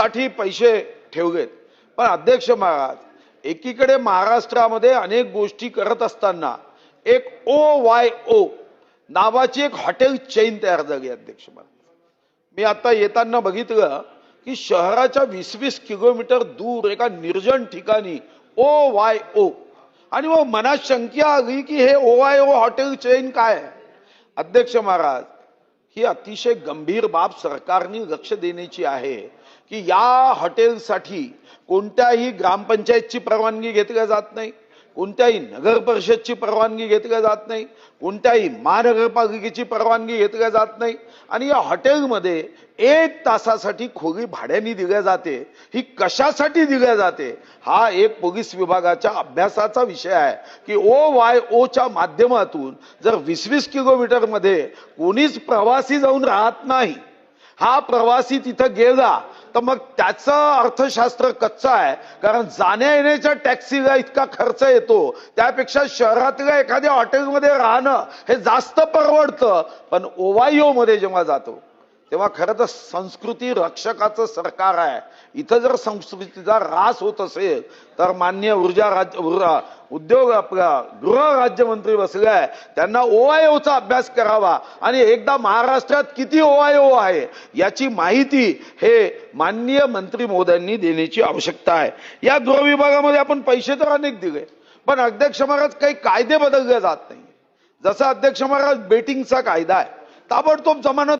साठी पैसे ठेवलेत. पण अध्यक्ष महाराज एकीकडे महाराष्ट्रामध्ये अनेक गोष्टी करत असताना एक ओ वाय ओ नावाची एक हॉटेल चेन तयार झाली अध्यक्ष महाराज. मी आता येताना बघितलं की शहराच्या वीस वीस किलोमीटर दूर एका निर्जन ठिकाणी ओ वाय ओ आणि मग मनात शंका आली की हे O Y O hotel chain काय? अध्यक्ष महाराज ही अतिशय गंभीर बाब सरकारने लक्ष देण्याची आहे की या हॉटेलसाठी कोणत्याही ग्रामपंचायतची परवानगी घेतल्या जात नाही. कोणत्याही नगर परिषदची परवानगी घेतल्या जात नाही कोणत्याही महानगरपालिकेची परवानगी घेतल्या जात नाही. आणि या हॉटेलमध्ये एक तासासाठी खोली भाड्याने दिल्या जाते. ही कशासाठी दिल्या जाते? हा एक पोलीस विभागाच्या अभ्यासाचा विषय आहे की ओ वाय ओच्या माध्यमातून जर वीस वीस किलोमीटरमध्ये कोणीच प्रवासी जाऊन राहत नाही हा प्रवासी तिथं गेला तर मग त्याचं अर्थशास्त्र कच्चं आहे. कारण जाण्या येण्याच्या टॅक्सीला इतका खर्च येतो. त्यापेक्षा शहरातल्या एखाद्या हॉटेलमध्ये राहणं हे जास्त परवडतं. पण ओवायोमध्ये जेव्हा जातो तेव्हा खरं तर संस्कृती रक्षकाचं सरकार आहे. इथं जर संस्कृतीचा ऱ्हास होत असेल तर मान्य ऊर्जा राज्य ऊर्जा- उद्योग आपला गृह राज्यमंत्री बसलाय त्यांना ओआयओचा अभ्यास करावा. आणि एकदा महाराष्ट्रात किती ओआयओ आहे याची माहिती हे माननीय मंत्री मोद्यांनी देण्याची आवश्यकता आहे. या गृहविभागामध्ये आपण पैसे तर अनेक दिले पण अध्यक्ष महाराज काही कायदे बदलले जात नाही जसा अध्यक्ष महाराज बेटिंगचा कायदा आहे ताबडतोब जमानत